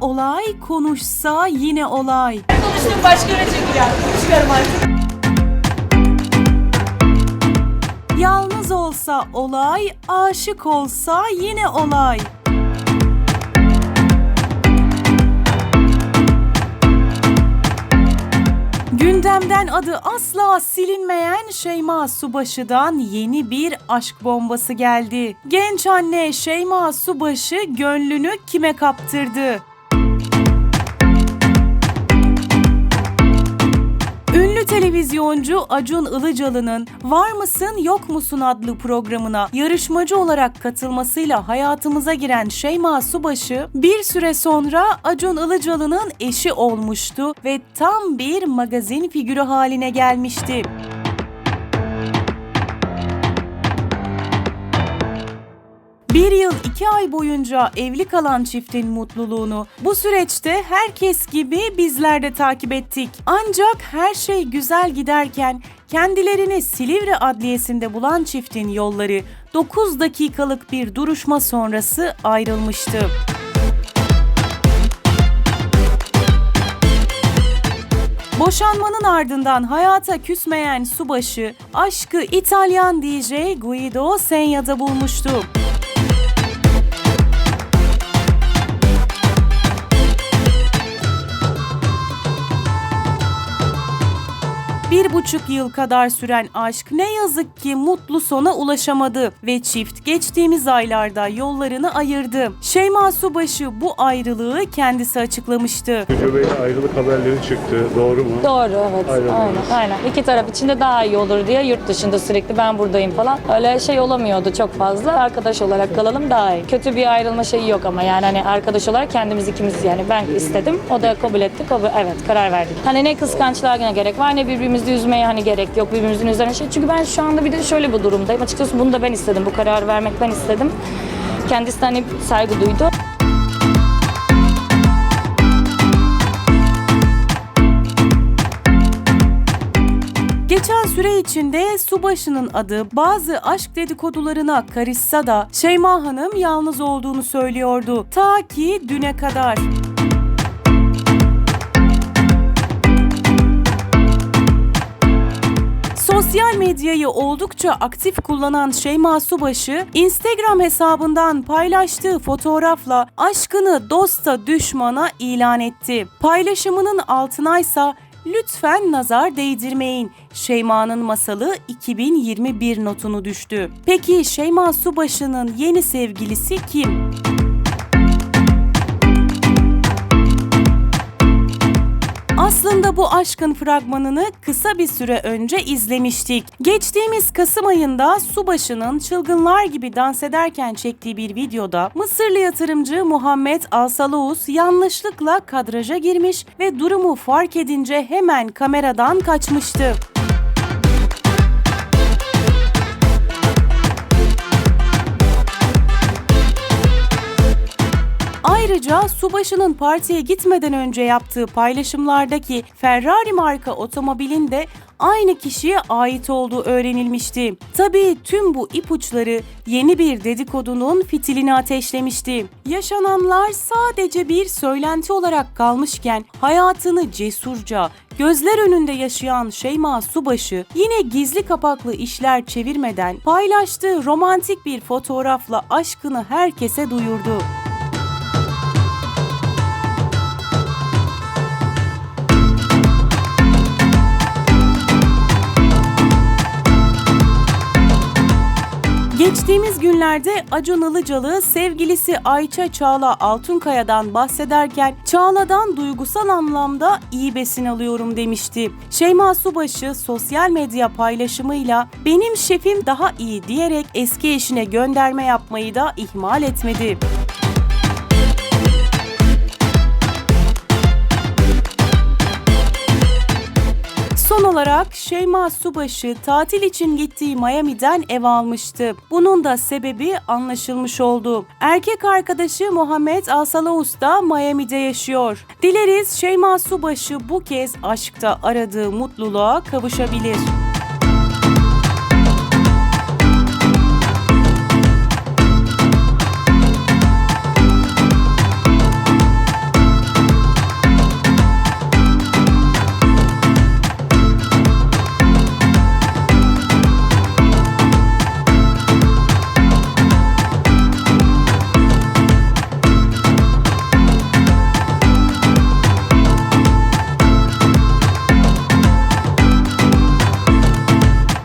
olay, konuşsa yine olay. Konuştum başka yere yani. Çıkarım artık. Yalnız olsa olay, aşık olsa yine olay. Gündemden adı asla silinmeyen Şeyma Subaşı'dan yeni bir aşk bombası geldi. Genç anne Şeyma Subaşı gönlünü kime kaptırdı? Televizyoncu Acun Ilıcalı'nın Var mısın yok musun adlı programına yarışmacı olarak katılmasıyla hayatımıza giren Şeyma Subaşı bir süre sonra Acun Ilıcalı'nın eşi olmuştu ve tam bir magazin figürü haline gelmişti. Bir yıl iki ay boyunca evli kalan çiftin mutluluğunu bu süreçte herkes gibi bizler de takip ettik. Ancak her şey güzel giderken kendilerini Silivri Adliyesi'nde bulan çiftin yolları 9 dakikalık bir duruşma sonrası ayrılmıştı. Boşanmanın ardından hayata küsmeyen subaşı aşkı İtalyan DJ Guido Senya'da bulmuştu. Bir buçuk yıl kadar süren aşk ne yazık ki mutlu sona ulaşamadı ve çift geçtiğimiz aylarda yollarını ayırdı. Şeyma Subaşı bu ayrılığı kendisi açıklamıştı. Göbeğine ayrılık haberleri çıktı. Doğru mu? Doğru evet. Ayrıldınız. Aynen, aynen. İki taraf için de daha iyi olur diye yurt dışında sürekli ben buradayım falan. Öyle şey olamıyordu çok fazla. Arkadaş olarak kalalım daha iyi. Kötü bir ayrılma şeyi yok ama yani hani arkadaş olarak kendimiz ikimiz yani ben istedim. O da kabul etti. Kabul, evet karar verdik. Hani ne kıskançlığa gerek var ne birbirimizi üzmeye hani gerek yok. Birbirimizin üzerine şey. Çünkü ben şu anda bir de şöyle bir durumdayım. Açıkçası bunu da ben istedim. Bu kararı vermek ben istedim. Kendisi hani saygı duydu. Geçen süre içinde Subaşı'nın adı bazı aşk dedikodularına karışsa da Şeyma Hanım yalnız olduğunu söylüyordu. Ta ki düne kadar. Sosyal medyayı oldukça aktif kullanan Şeyma Subaşı, Instagram hesabından paylaştığı fotoğrafla aşkını dosta düşmana ilan etti. Paylaşımının altınaysa Lütfen nazar değdirmeyin. Şeyma'nın masalı 2021 notunu düştü. Peki Şeyma Subaşı'nın yeni sevgilisi kim? Aslında bu aşkın fragmanını kısa bir süre önce izlemiştik. Geçtiğimiz Kasım ayında Subaşı'nın çılgınlar gibi dans ederken çektiği bir videoda Mısırlı yatırımcı Muhammed Alsalaus yanlışlıkla kadraja girmiş ve durumu fark edince hemen kameradan kaçmıştı. Ayrıca Subaşı'nın partiye gitmeden önce yaptığı paylaşımlardaki Ferrari marka otomobilin de aynı kişiye ait olduğu öğrenilmişti. Tabii tüm bu ipuçları yeni bir dedikodunun fitilini ateşlemişti. Yaşananlar sadece bir söylenti olarak kalmışken hayatını cesurca, gözler önünde yaşayan Şeyma Subaşı yine gizli kapaklı işler çevirmeden paylaştığı romantik bir fotoğrafla aşkını herkese duyurdu. Geçtiğimiz günlerde Acun Ilıcalı sevgilisi Ayça Çağla Altunkaya'dan bahsederken Çağla'dan duygusal anlamda iyi besin alıyorum demişti. Şeyma Subaşı sosyal medya paylaşımıyla benim şefim daha iyi diyerek eski eşine gönderme yapmayı da ihmal etmedi. Olarak Şeyma Subaşı tatil için gittiği Miami'den ev almıştı. Bunun da sebebi anlaşılmış oldu. Erkek arkadaşı Muhammed Alsalaus da Miami'de yaşıyor. Dileriz Şeyma Subaşı bu kez aşkta aradığı mutluluğa kavuşabilir.